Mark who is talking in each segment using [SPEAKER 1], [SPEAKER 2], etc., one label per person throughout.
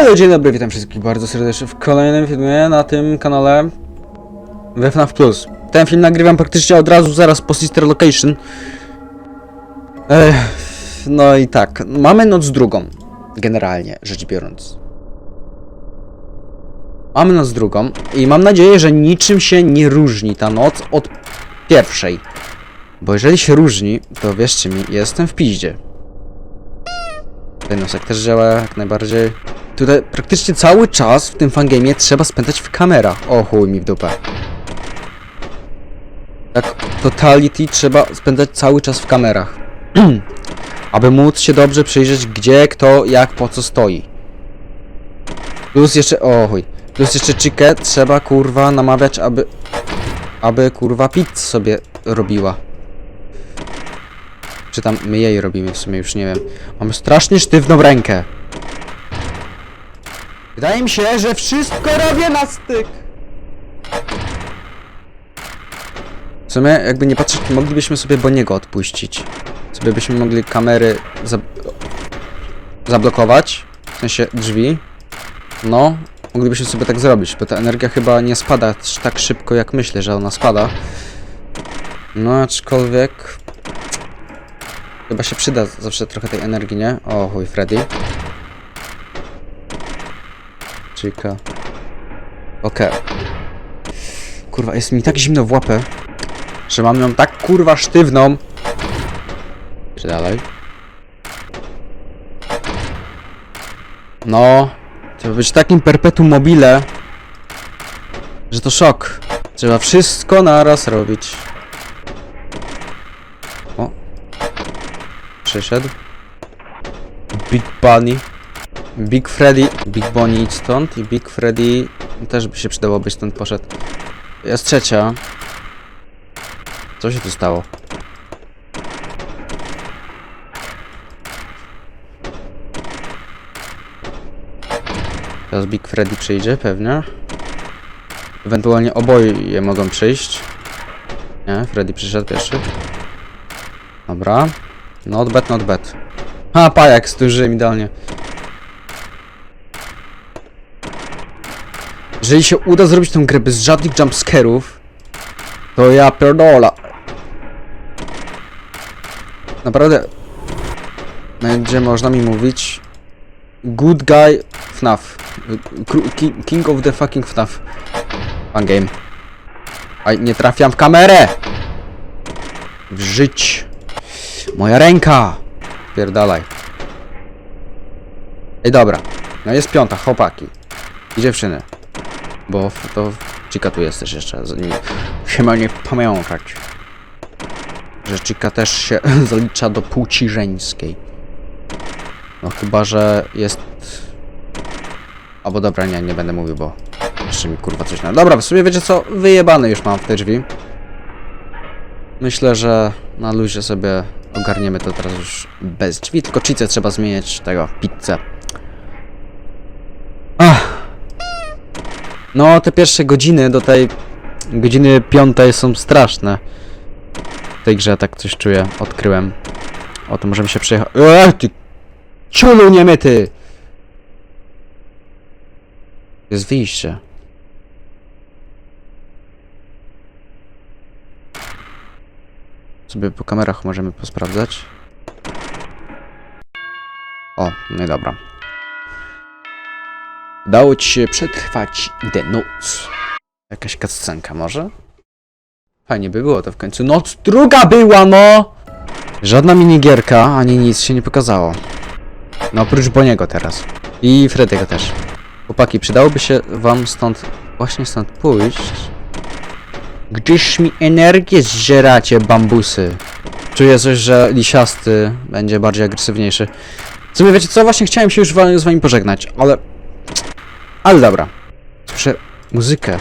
[SPEAKER 1] Halo, dzień dobry, witam wszystkich bardzo serdecznie w kolejnym filmie na tym kanale we FNAF Plus. Ten film nagrywam praktycznie od razu, zaraz po Sister Location. Ech, no i tak, mamy noc drugą, generalnie rzecz biorąc. Mamy noc drugą i mam nadzieję, że niczym się nie różni ta noc od pierwszej. Bo jeżeli się różni, to wierzcie mi, jestem w piździe. Tutaj nosek też działa jak najbardziej. Tutaj praktycznie cały czas w tym fangamie trzeba spędzać w kamerach. O chuj mi w dupę. Tak, totality trzeba spędzać cały czas w kamerach. Aby móc się dobrze przyjrzeć gdzie, kto, jak, po co stoi. Plus jeszcze, o chuj. Plus jeszcze chikę trzeba kurwa namawiać, aby... Aby kurwa pizzę sobie robiła. Czy tam my jej robimy w sumie, już nie wiem. Mam strasznie sztywną rękę. Wydaje mi się, że wszystko robię na styk. W sumie, jakby nie patrzeć, moglibyśmy sobie Boniego odpuścić. Sobie byśmy mogli kamery za zablokować, w sensie drzwi. No, moglibyśmy sobie tak zrobić, bo ta energia chyba nie spada tak szybko, jak myślę, że ona spada. No, aczkolwiek... Chyba się przyda zawsze trochę tej energii, nie? O, chuj, Freddy. Chica. Okej. Kurwa, jest mi tak zimno w łapę, że mam ją tak kurwa sztywną. Czy dalej? No, trzeba być takim perpetuum mobile, że to szok. Trzeba wszystko naraz robić. O. Przyszedł. Big Bunny. Big Freddy, Big Bonnie idź stąd i Big Freddy też by się przydało, byś stąd poszedł. Jest trzecia. Co się tu stało? Teraz Big Freddy przyjdzie, pewnie. Ewentualnie oboje mogą przyjść. Nie, Freddy przyszedł pierwszy. Dobra. Not bad, not bad. A, pajak zdążyłem idealnie. Jeżeli się uda zrobić tę grę bez żadnych jumpscarów, to ja pierdola. Naprawdę będzie można mi mówić Good guy FNAF. King of the fucking FNAF. Fun game. Aj, nie trafiam w kamerę! W żyć. Moja ręka! Pierdalaj. Ej, dobra. No jest piąta, chłopaki. I dziewczyny. Bo to Chica tu jest też jeszcze. Nie, chyba nie pamiętać. Że Chica też się zalicza do płci żeńskiej. No chyba, że jest... Albo dobra, nie, nie będę mówił, bo jeszcze mi kurwa coś na... Dobra, w sumie wiecie co? Wyjebane już mam w te drzwi. Myślę, że na luzie sobie ogarniemy to teraz już bez drzwi, tylko Chicę trzeba zmieniać tego, pizzę. No, te pierwsze godziny do tej godziny piątej są straszne. W tej grze tak coś czuję, odkryłem. O, to możemy się przejechać. Eee, ty ciulu niemyty! Jest wyjście. Sobie po kamerach możemy posprawdzać. O, no i dobra. Udało ci się przetrwać tę noc. Jakaś kascenka może? Fajnie by było to w końcu. Noc druga była, no! Żadna minigierka, ani nic się nie pokazało. No oprócz Boniego teraz. I Freddy'ego też. Chłopaki, przydałoby się wam stąd, właśnie stąd pójść. Gdzieś mi energię zżeracie, bambusy. Czuję coś, że lisiasty będzie bardziej agresywniejszy. W sumie wiecie co, właśnie chciałem się już z wami pożegnać, ale... Ale dobra. Słyszę muzykę.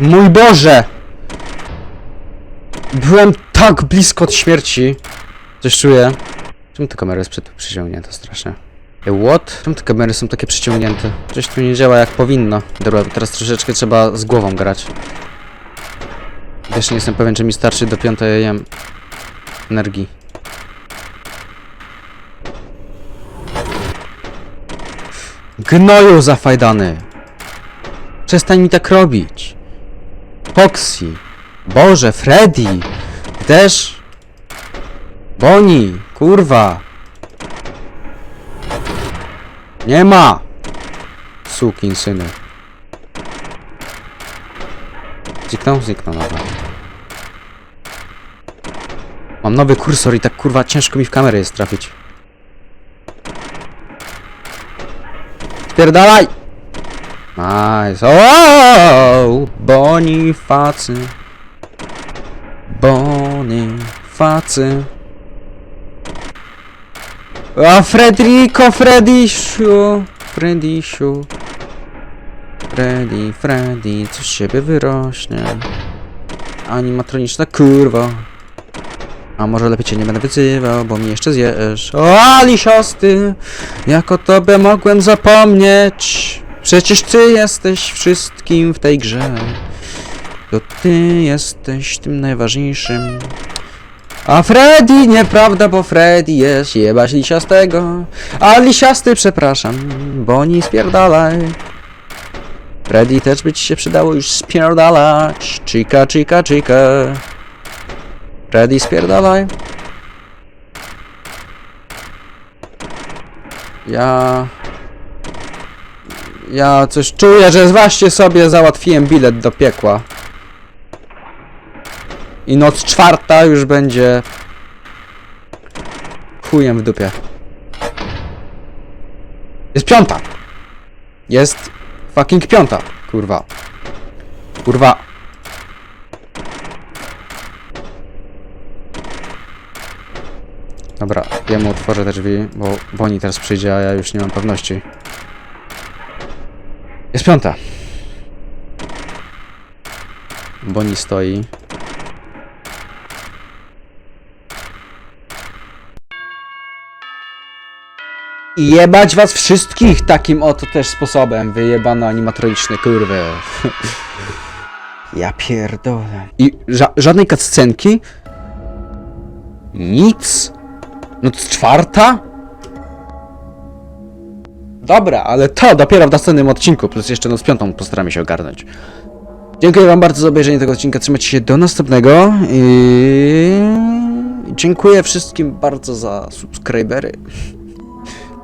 [SPEAKER 1] Mój Boże! Byłem tak blisko od śmierci. Coś czuję. Czemu ta kamera jest przy- przyciągnięta strasznie? Ej, what? Czemu te kamery są takie przyciągnięte? Coś tu nie działa jak powinno. Dobra, teraz troszeczkę trzeba z głową grać. Jeszcze nie jestem pewien, czy mi starczy do piątej AM energii. Gnoju zafajdany! Przestań mi tak robić. Foxy. Boże, Freddy. Też. Bonnie. Kurwa. Nie ma. Sukin syny. Zniknął? Zniknął, dobra. Mam nowy kursor i tak kurwa ciężko mi w kamerę jest trafić. Spierdalaj! Nice. O, Bonifacy. Bonifacy. A Fredrico, Fredisiu. Fredisiu. Freddy, Freddy, coś siebie wyrośnie. Animatroniczna kurwa. A może lepiej cię nie będę wyzywał, bo mnie jeszcze zjesz. O, lisiosty! Jak o tobie mogłem zapomnieć? Przecież ty jesteś wszystkim w tej grze. To ty jesteś tym najważniejszym. A Freddy, nieprawda, bo Freddy jest jebać lisiastego. A lisiasty, przepraszam, bo nie spierdalaj. Freddy też by ci się przydało już spierdalać. Chica, chica, chica. Freddy, spierdalaj. Ja... Ja coś czuję, że właśnie sobie załatwiłem bilet do piekła. I noc czwarta już będzie... Chujem w dupie. Jest piąta! Jest fucking piąta, kurwa. Kurwa. Dobra, jemu otworzę te drzwi, bo Boni teraz przyjdzie, a ja już nie mam pewności. Jest piąta. Boni stoi. I jebać was wszystkich takim oto też sposobem. Wyjebane animatroniczne kurwy. ja pierdolę. I ża żadnej cutscenki? Nic? Noc czwarta? Dobra, ale to dopiero w następnym odcinku, plus jeszcze noc piątą postaramy się ogarnąć. Dziękuję wam bardzo za obejrzenie tego odcinka, trzymajcie się do następnego i... Dziękuję wszystkim bardzo za subskrybery.